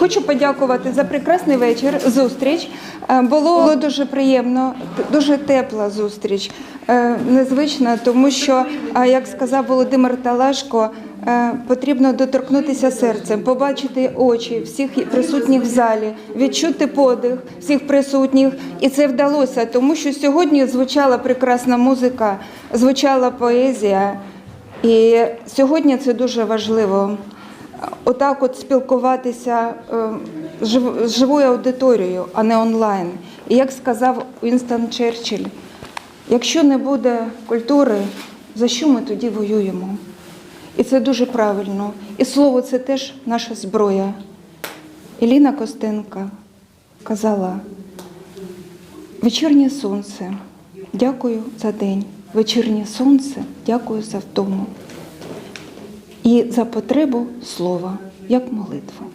Хочу подякувати за прекрасний вечір, зустріч. Е, Було, було дуже приємно, дуже тепла зустріч, е, незвична, тому що, е, як сказав Володимир Талашко, потрібно доторкнутися серцем, побачити очі всіх присутніх в залі, відчути подих всіх присутніх. І це вдалося, тому що сьогодні звучала прекрасна музика, звучала поезія. І сьогодні це дуже важливо. Отак от спілкуватися е, з живою аудиторією, а не онлайн. І як сказав Вінстон Черчилль, якщо не буде культури, за що ми тоді воюємо? І це дуже правильно. І слово це теж наша зброя. Еліна Костенка казала, вечірнє сонце, дякую за день. Вечірнє сонце, дякую за втому. І за потребу слова, як молитва.